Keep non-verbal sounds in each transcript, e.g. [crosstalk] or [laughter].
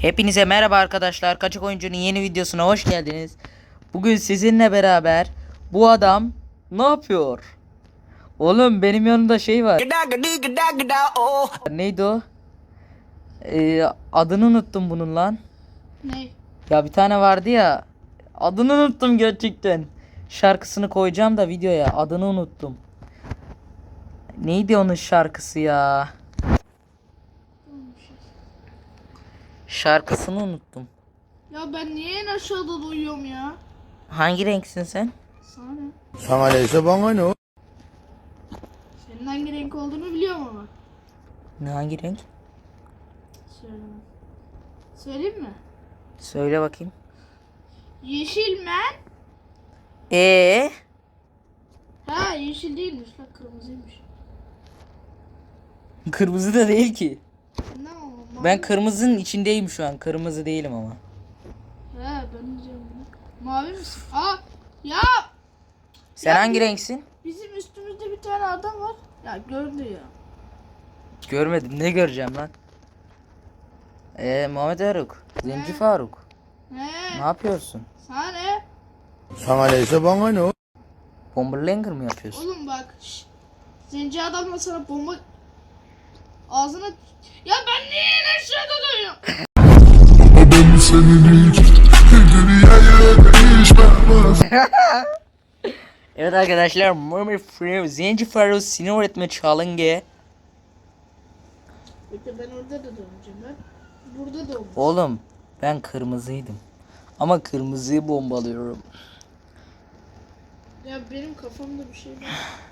Hepinize merhaba arkadaşlar. Kaçak Oyuncu'nun yeni videosuna hoş geldiniz. Bugün sizinle beraber bu adam ne yapıyor? Oğlum benim yanımda şey var. Neydi o? Ee, adını unuttum bunun lan. Ne? Ya bir tane vardı ya. Adını unuttum gerçekten. Şarkısını koyacağım da videoya. Adını unuttum. Neydi onun şarkısı ya? Şarkısını unuttum. Ya ben niye en aşağıda uyuyorum ya? Hangi renksin sen? Sana ne? Sana neyse bana ne? Senin hangi renk olduğunu biliyorum ama. Ne hangi renk? Söyleme. Söyleyeyim mi? Söyle bakayım. Yeşil men. Ee, Ha yeşil değilmiş lan kırmızıymış. kırmızı da değil ki. Ben kırmızının içindeyim şu an. Kırmızı değilim ama. He ben diyeceğim bunu. Mavi misin? Aa ya Sen Ya hangi biz- renksin? bizim üstümüzde bir tane adam var. Ya gördü ya. Görmedim. Ne göreceğim lan? Ee, Muhammed Faruk. Zenci. Faruk. He. Ne yapıyorsun? Sana ne? Sana neyse bana ne? Bomberlanger mı yapıyorsun? Oğlum bak. şş. Zenci adamla sana bomba ağzına ya ben niye en aşağıda duruyorum? Evet arkadaşlar Murmur Free Zenci Faruk sinir öğretme challenge. Bekle ben orada da döneceğim ben. Burada da olmuş. Oğlum ben kırmızıydım. Ama kırmızıyı bombalıyorum. Ya benim kafamda bir şey var. [sighs]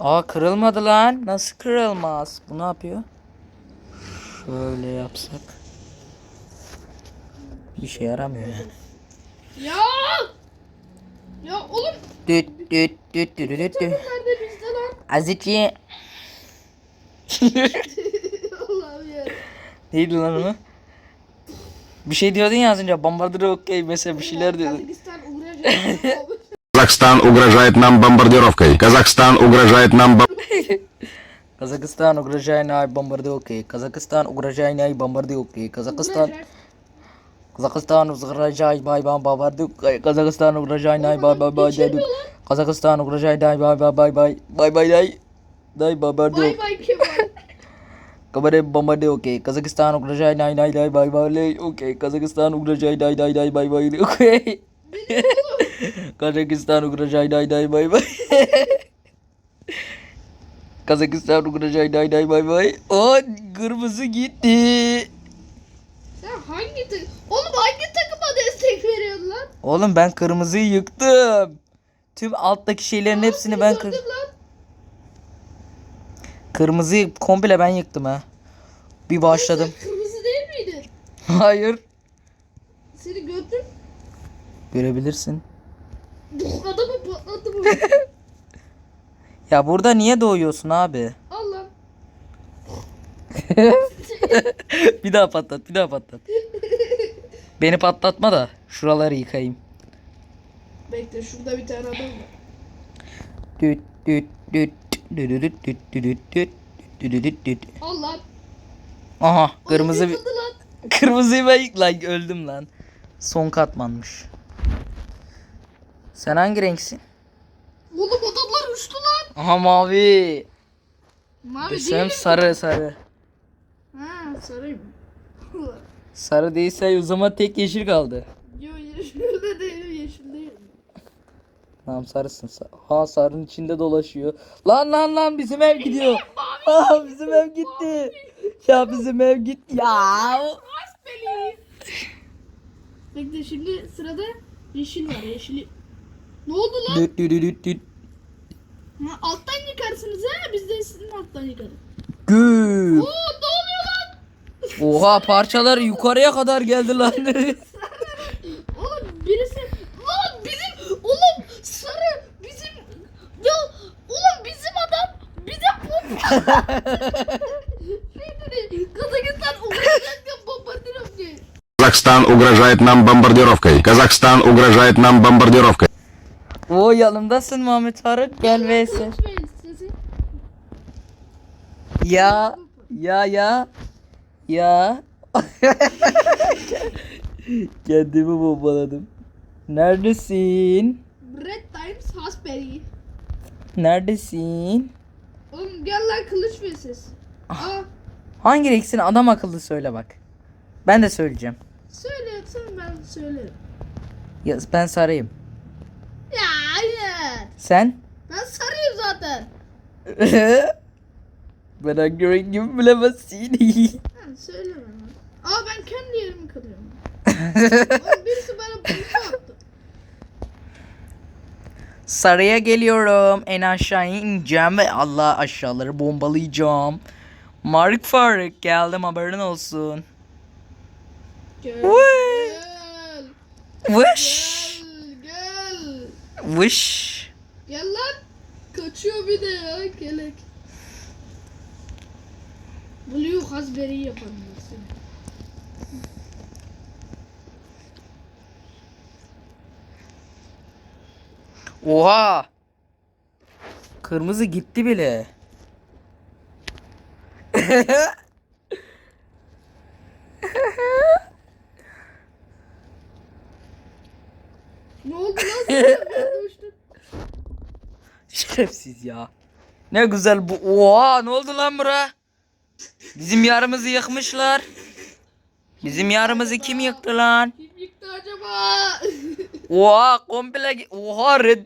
Aa kırılmadı lan. Nasıl kırılmaz? Bu ne yapıyor? Şöyle yapsak. Bir şey yaramıyor yani. Ya! Ya oğlum Düt düt düt düt düt düt. nerede bizde lan? Azıcık. [laughs] Allah'ım ya. Neydi lan onu? Bir şey diyordun ya az önce. Bombardıra okey mesela bir şeyler diyordun. Kazakistan uğraşacak. [laughs] Казахстан угрожает нам бомбардировкой. Казахстан угрожает нам бом- Казахстан угрожает нам бомбардировкой. Казахстан угрожает нам бомбардировкой. Казахстан Казахстан угрожает нам бомбардировкой. Казахстан угрожает нам бомбардировкой. Казахстан угрожает нам бомбардировкой. Бай бай дай. Дай бомбардировкой. Кабаре бомбардировкой. Казахстан угрожает нам бай бай окей. Казахстан угрожает дай дай [laughs] Kazakistan Ukrayna day day bay bay. [laughs] Kazakistan Ukrayna day day bay bay. O kırmızı gitti. Sen hangi takım? Oğlum hangi takıma destek veriyorsun lan? Oğlum ben kırmızıyı yıktım. Tüm alttaki şeylerin Aa, hepsini ben kır... Kırmızıyı komple ben yıktım ha. Bir başladım. Kırmızı değil miydi? Hayır. Seni götür Görebilirsin. Adamı patlattım. Ya burada niye doğuyorsun abi? Al lan. bir daha patlat, bir daha patlat. Beni patlatma da şuraları yıkayayım. Bekle şurada bir tane adam var. Düt düt düt düt düt düt düt düt düt düt düt düt. Al lan. Aha kırmızı bir kırmızıyı ben lan öldüm lan. Son katmanmış. Sen hangi renksin? Oğlum adamlar uçtu lan. Aha mavi. Mavi Sen değilim. sarı sarı. Ha sarıyım. Sarı değilse o zaman tek yeşil kaldı. Yo yeşilde değilim yeşil değilim. Tamam sarısın. Sa- Ha sarının içinde dolaşıyor. Lan lan lan bizim ev gidiyor. [laughs] Aa bizim ev gitti. Ya bizim ev gitti. Ya. Bekle şimdi sırada yeşil var yeşili. Ne oldu lan? Düt düt düt düt. Ha, alttan yıkarsınız ha biz de sizin alttan yıkarız. Gül. Oo ne oluyor lan? Oha parçalar yukarıya kadar geldi lan. [laughs] Oğlum birisi lan bizim oğlum sarı bizim ya oğlum bizim adam bize bomba [laughs] Şey dedi, Kazakistan uğraşacak ya bombardıram diye. Казахстан угрожает нам бомбардировкой. Казахстан угрожает нам бомбардировкой. o yanımdasın Muhammed Faruk. Gel sesi. Ya ya ya ya [laughs] Kendimi bombaladım. Neredesin? Red Times Hasbury. Neredesin? Oğlum gel lan kılıç vs. Aa Hangi renksin adam akıllı söyle bak. Ben de söyleyeceğim. söyle yoksa ben söylerim. Ya ben sarayım. Sen? Ben sarıyım zaten. [laughs] ben hangi rengimi bilemezsin. [laughs] Ha, söyle bana. Aa ben kendi yerimi kırıyorum. [laughs] Oğlum birisi bana bomba attı. Saraya geliyorum. En aşağıya ineceğim ve Allah aşağıları bombalayacağım. Mark Faruk geldim haberin olsun. Gel. Vış. Gel. Gel. Vış. Gel lan. Kaçıyor bir de ya kelek. Blue ben seni. Oha. Kırmızı gitti bile. [laughs] Ne oldu lan sana? Ben de uçtum. Şerefsiz ya. Ne güzel bu. Oha ne oldu lan bura? Bizim yarımızı yıkmışlar. Bizim yarımızı kim yıktı lan? Kim yıktı acaba? [laughs] Oha komple Oha red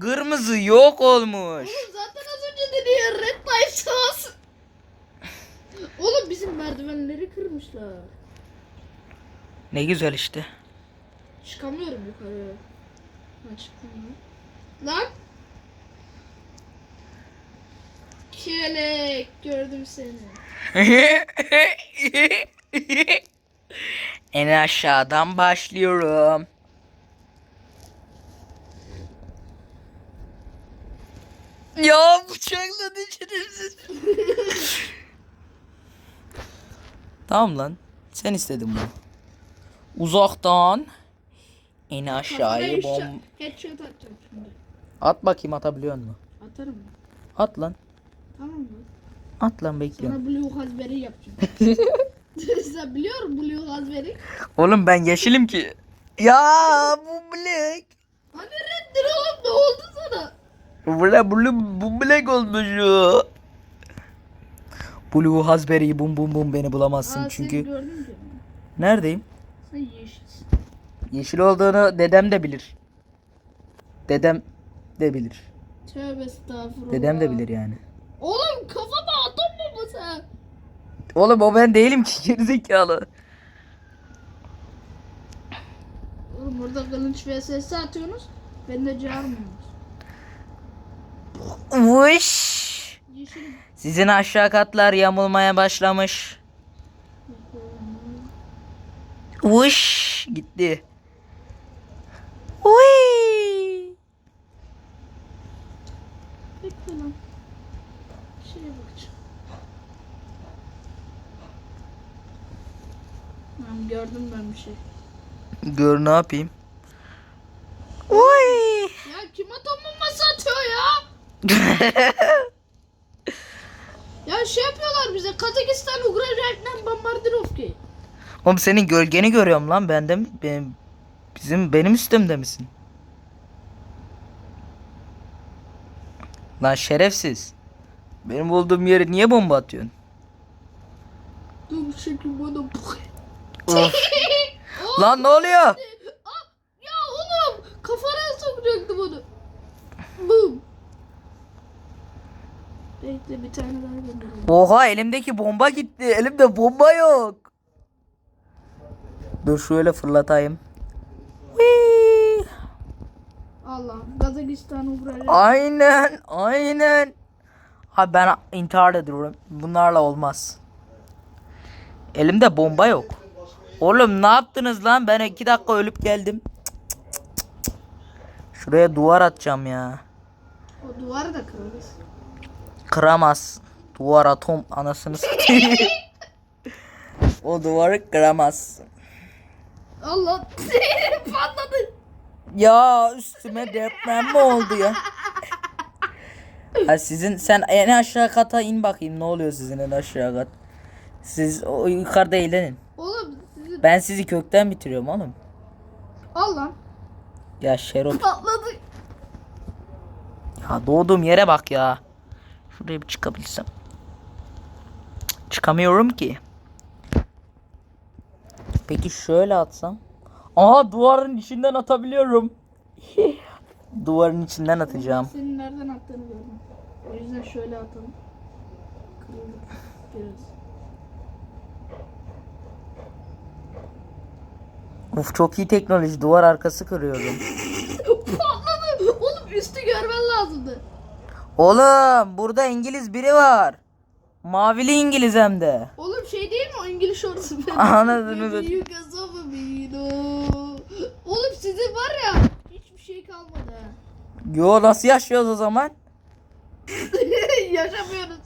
kırmızı yok olmuş. Oğlum zaten az önce dedi ya Red Light. Oğlum bizim merdivenleri kırmışlar. Ne güzel işte. Çıkamıyorum yukarı. Ha çıktım lan. Lan. Kelek gördüm seni. [laughs] en aşağıdan başlıyorum. Ya bıçakladı şerefsiz. [laughs] tamam lan. Sen istedin bunu. Uzaktan en aşağıya Headshot- bom... At bakayım atabiliyor musun? Atarım? At lan. Tamam mı? At lan bekliyorum. Sana Blue Raspberry yapacağım. [laughs] [laughs] Sen biliyor musun Blue Raspberry? Oğlum ben yeşilim ki. Ya bu black. Hani reddir oğlum ne oldu sana? Bula bula bu black olmuş ya. Blue Raspberry bum bum bum beni bulamazsın Aa, seni çünkü. gördüm ki. Neredeyim? Sen yeşilsin. Yeşil olduğunu dedem de bilir. Dedem de bilir. Tövbe estağfurullah. Dedem de bilir yani. Oğlum kafama atom bombası. Oğlum o ben değilim ki [laughs] gerizekalı. Oğlum burada kılıç vs atıyorsunuz. Ben de çağırmıyorsunuz. Vuş. Yeşil. Sizin aşağı katlar yamulmaya başlamış. Vuş gitti. Uy. Bekle lan. Şeye bakacağım. Tamam gördüm ben bir şey. Gör ne yapayım. Uy. Ya kim atom bombası atıyor ya? [laughs] Ya şey yapıyorlar bize Kazakistan Ukrayna'dan Bombardirovki. Oğlum senin gölgeni görüyorum lan bende? Benim, bizim benim üstümde misin? Lan şerefsiz. Benim olduğum yere niye bomba atıyorsun? Dur çünkü bana Of. [laughs] lan ne oluyor? Aa, ya oğlum kafana sokacaktım onu. Boom. Bekle bir tane daha göndereyim. Oha elimdeki bomba gitti. Elimde bomba yok. Dur şöyle fırlatayım. Whee! Allah. Aynen, aynen. Ha ben intihar ediyorum. Bunlarla olmaz. Elimde bomba yok. Oğlum ne yaptınız lan? Ben iki dakika ölüp geldim. Cık, cık, cık, cık. Şuraya duvar atacağım ya. O duvarı da kırarız. Kıramaz. Duvar atom anasını satayım. [laughs] o duvarı kıramaz. Allah [laughs] patladı. Ya üstüme deprem mi oldu ya? Ha sizin sen en aşağı kata in bakayım ne oluyor sizin en aşağı kat. Siz o yukarıda eğlenin. Ben sizi kökten bitiriyorum oğlum. Al lan. Ya Şerop. Patladı. Ya doğduğum yere bak ya. Şuraya bir çıkabilsem. Çıkamıyorum ki. Peki şöyle atsam. Aha duvarın içinden atabiliyorum. [laughs] duvarın içinden atacağım. Senin nereden attığını gördüm. O yüzden şöyle atalım. Kırıldık biraz. Uf çok iyi teknoloji. Duvar arkası kırıyorum. Patladı. Oğlum üstü görmen lazımdı. Oğlum burada İngiliz biri var. Mavili İngiliz hem de. Oğlum şey değil mi o İngiliz orası? [laughs] Anladın mı? Oğlum sizin var ya hiçbir şey kalmadı. Yo nasıl yaşıyoruz o zaman? [laughs] Yaşamıyoruz.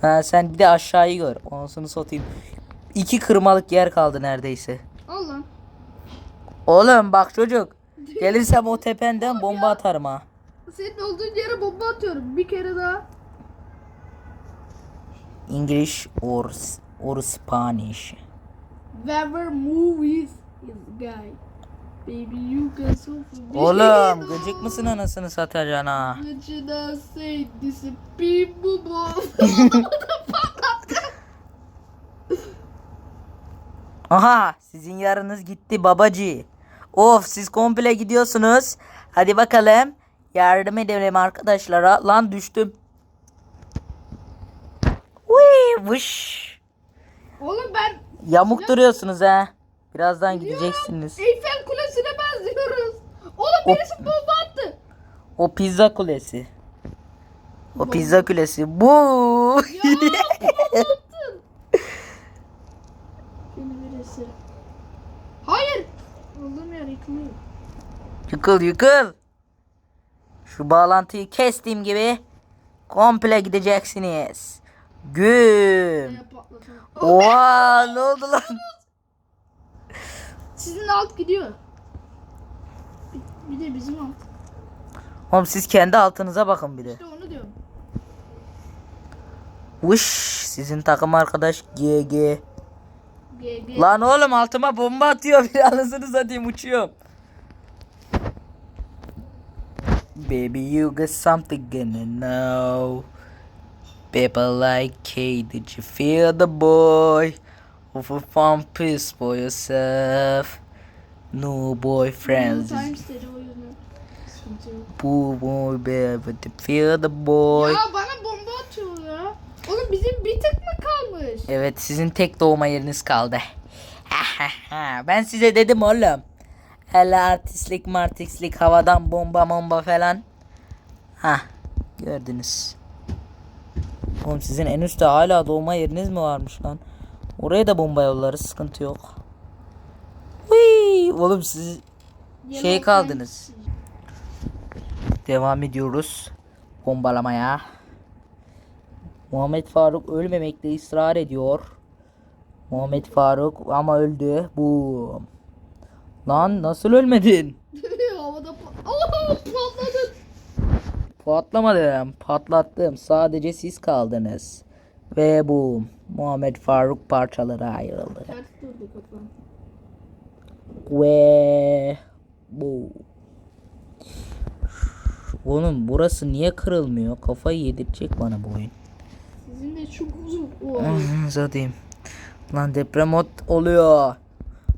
Ha sen bir de aşağıyı gör. Onusunu satayım. İki kırmalık yer kaldı neredeyse. Oğlum bak çocuk. [laughs] Gelirsem o tependen bomba atarım ha. Senin olduğun yere bomba atıyorum. Bir kere daha. English or or Spanish. Whoever movies is guy. Baby you can me. Oğlum [laughs] gıcık mısın anasını satacaksın ha? I say? This is [laughs] people. Aha sizin yarınız gitti babacı. Of siz komple gidiyorsunuz. Hadi bakalım. Yardım edelim arkadaşlara. Lan düştüm. Uy, vış. Oğlum ben Yamuk duruyorsunuz ha. Birazdan gideceksiniz. Eyfel Kulesi'ne benziyoruz. Oğlum birisi bomba attı. O pizza kulesi. O pizza kulesi. Bu. Ya bomba attın. Beni birisi. Hayır. Olduğum yer yıkılıyor. Yıkıl yıkıl. Şu bağlantıyı kestiğim gibi komple gideceksiniz. Güm. Oha ne oldu lan? [laughs] Sizin alt gidiyor. Bir, de bizim alt. Oğlum siz kendi altınıza bakın bir de. İşte onu diyorum. Vış sizin takım arkadaş GG. GG. Lan oğlum altıma bomba atıyor bir anasını satayım uçuyorum. Baby you got something gonna know. People like K, did you feel the boy? Of a fun piece for yourself. No boyfriends. Boo boy baby, did you feel the boy? Ya bana ya. Oğlum bizim bir tık mı kalmış? Evet sizin tek doğma yeriniz kaldı. [laughs] ben size dedim oğlum. Hele artistlik martistlik havadan bomba bomba falan. Ha gördünüz. Oğlum sizin en üstte hala doğma yeriniz mi varmış lan? Oraya da bomba yolları sıkıntı yok. Hıy, oğlum siz şey kaldınız. Devam ediyoruz bombalamaya. Muhammed Faruk ölmemekte ısrar ediyor. Muhammed Faruk ama öldü. Bu. Lan nasıl ölmedin? [laughs] Havada pat... Oh. Patlamadım. Patlattım. Sadece siz kaldınız. Ve bu. Muhammed Faruk parçalara ayrıldı. Ters durdu kafam. Ve bu. Oğlum burası niye kırılmıyor? Kafayı yedirecek bana bu oyun. Evet çok uzun. Zadayım. Lan deprem oluyor.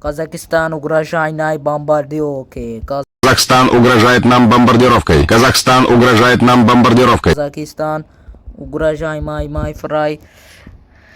Казахстан угрожает нам бомбардировкой. Казахстан угрожает нам бомбардировкой. Казахстан угрожает нам бомбардировкой. Казахстан угрожает май май фрай.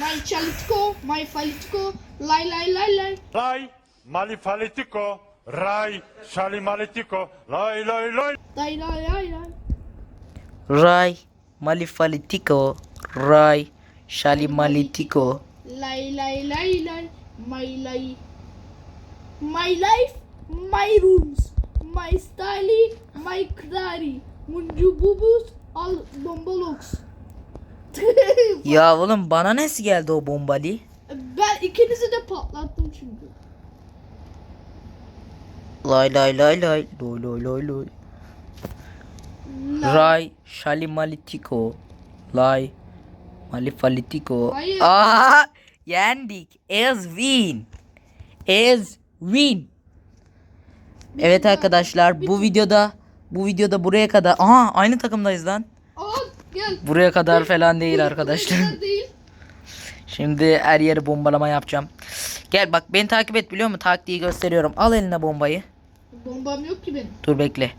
Май чалитко, май фалитко, лай лай лай лай. Лай, мали фалитко, рай, шали малитко, лай лай лай. Лай лай лай лай. Рай, мали фалитико. Ray Shalimalitiko. Lay lay lay lay my life my life my rooms my style my crari muncububus al bombalox [laughs] ya oğlum bana nasıl geldi o bombali? Ben ikinizi de patlattım çünkü. Lay lay lay lay loy loy loy loy. Ray şalimalitiko lay malifalitiko. Hayır. Aa! Yendik. Ez win. Ez win. Evet arkadaşlar bu videoda bu videoda buraya kadar aha aynı takımdayız lan. Aa gel. Buraya kadar falan değil arkadaşlar. Buraya kadar değil. Şimdi her yeri bombalama yapacağım. Gel bak beni takip et biliyor musun? Taktiği gösteriyorum. Al eline bombayı. Bombam yok ki benim. Dur bekle.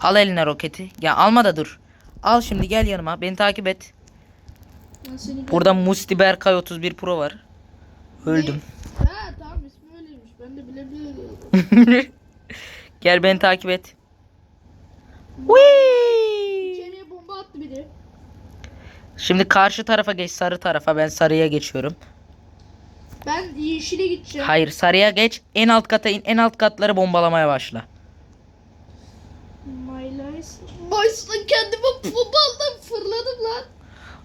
Al eline roketi. Ya alma da dur. Al şimdi gel yanıma. Beni takip et. Burada Musti Berkay 31 Pro var. Öldüm. Ha tamam ismi öyleymiş. Ben de bile bile [laughs] gel beni takip et. Whee! İçeriye bomba attı biri. Şimdi karşı tarafa geç sarı tarafa. Ben sarıya geçiyorum. Ben yeşile gideceğim. Hayır sarıya geç. En alt kata in. En alt katları bombalamaya başla. My life. Başla kendime bomba aldım fırladım lan.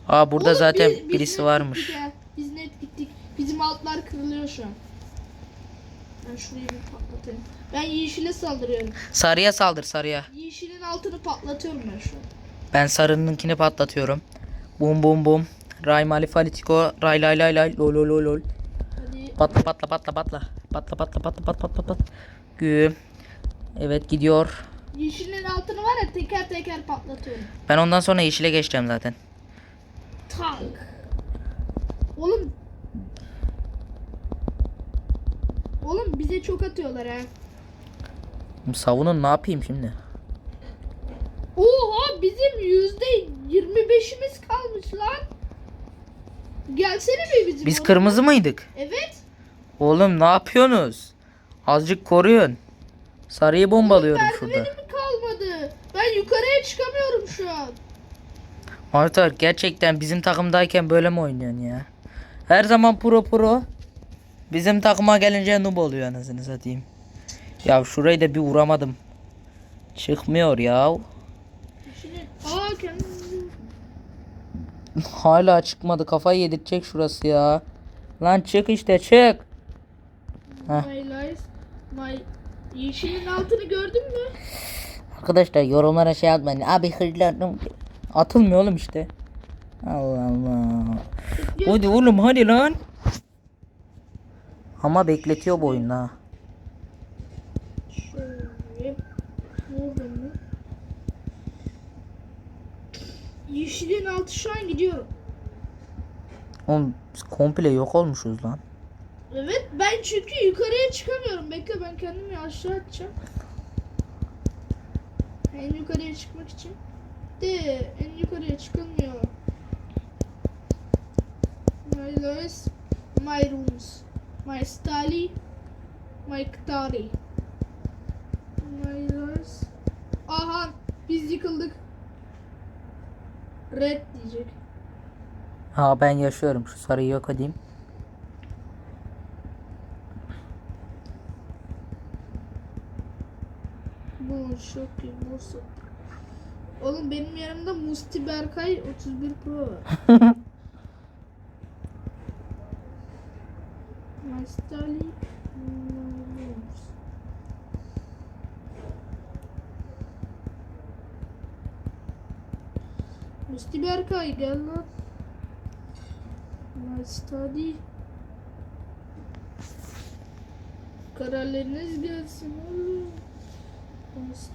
Aa burada Oğlum, zaten biz- biz birisi net varmış. Biz net gittik. Bizim altlar kırılıyor şu an. Ben şurayı bir patlatayım. Ben yeşile saldırıyorum. Sarıya saldır sarıya. Yeşilin altını patlatıyorum ben şu an. Ben sarınınkini patlatıyorum. Bum bum bum. Ray mali falitiko. Ray lay lay lay. Lol lol lol. Patla patla patla patla. Patla patla patla patla patla patla. Güm. Evet gidiyor. Yeşilin altını var ya teker teker patlatıyorum. Ben ondan sonra yeşile geçeceğim zaten. Tak. Oğlum. Oğlum bize çok atıyorlar ha. Savunun ne yapayım şimdi? Oha bizim yüzde 25'imiz kalmış lan. Gelsene mi bizim Biz oraya? kırmızı mıydık? Evet. Oğlum ne yapıyorsunuz? Azıcık koruyun. Sarıyı bombalıyorum şurada. Merdivenim kalmadı. Ben yukarıya çıkamıyorum şu an. Arthur gerçekten bizim takımdayken böyle mi oynuyorsun ya? Her zaman pro pro. Bizim takıma gelince noob oluyor anasını satayım. Ya şurayı da bir vuramadım. Çıkmıyor ya. [laughs] Hala çıkmadı. Kafayı yedirtecek şurası ya. Lan çık işte çık. Heh. my life my yeşilin altını gördün mü? Arkadaşlar yorumlara şey atmayın. Abi hırladım. Atılmıyor oğlum işte. Allah Allah. Hadi oğlum hadi lan. Ama bekletiyor bu oyun ha. Yeşilin altı şu an gidiyorum. Oğlum biz komple yok olmuşuz lan. Evet ben çünkü yukarıya çıkamıyorum. Bekle ben kendimi aşağı atacağım. En yukarıya çıkmak için. De en yukarıya çıkılmıyor. My lois, my rooms, my stali, my ktari. My lois. Aha biz yıkıldık. Red diyecek. Ha ben yaşıyorum. Şu sarıyı yok edeyim. Bu çok iyi. Oğlum benim yanımda Musti Berkay 31 Pro var. [laughs] Mastali Musti Berkay gel lan. Mastali Kararlarınız gelsin oğlum.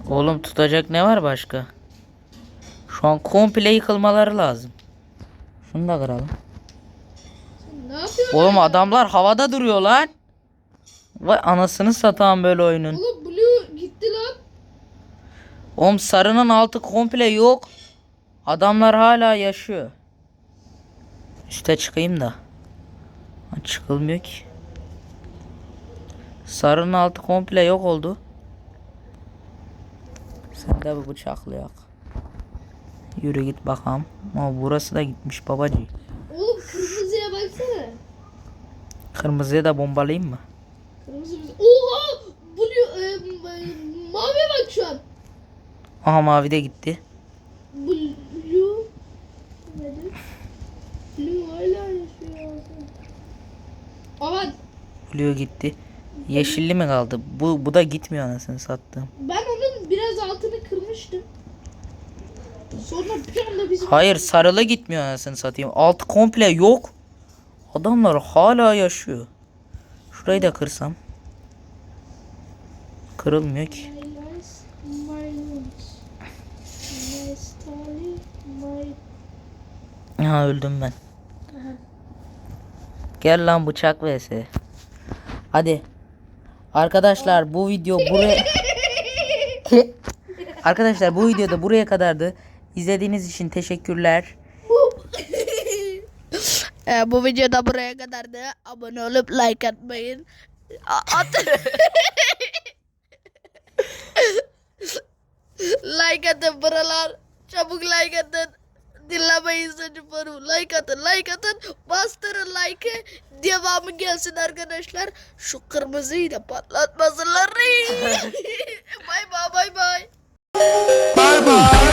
Oğlum tutacak ne var başka? Şu an komple yıkılmaları lazım. Şunu da kıralım. Ne yapıyorsun? Oğlum adamlar havada duruyor lan. Vay anasını satan böyle oyunun. Oğlum Blue gitti lan. Oğlum sarının altı komple yok. Adamlar hala yaşıyor. Üste çıkayım da. Çıkılmıyor ki. Sarının altı komple yok oldu. Sen de bu bıçaklı yak. Yürü git bakalım. Ama burası da gitmiş babacı. Oğlum kırmızıya baksana. Kırmızıya da bombalayayım mı? Kırmızı. Oha! Blue, e, m- mavi bak şu an. Aha mavi de gitti. Blue. Nedir? Blue hala yaşıyor. Aman Blue gitti. Yeşilli mi kaldı? Bu bu da gitmiyor anasını sattım. ben onun biraz altını kırmıştım. Sonra bir anda bizim... Hayır sarılı gitmiyor anasını satayım. Altı komple yok. Adamlar hala yaşıyor. Şurayı da kırsam. Kırılmıyor ki. Ha öldüm ben. Gel lan bıçak vs. Hadi. Arkadaşlar bu video buraya [laughs] Arkadaşlar bu videoda buraya kadardı. İzlediğiniz için teşekkürler. [laughs] Ee, bu videoda buraya kadardı. Abone olup like atmayın. At [laughs] like atın buralar. Çabuk like atın. Dinlemeyin çocukları. Like atın, like atın. Bastırın like'ı. Devamı gelsin arkadaşlar. Şu kırmızıyı da patlatmasınlar. bay bay bay bay. Bye bye.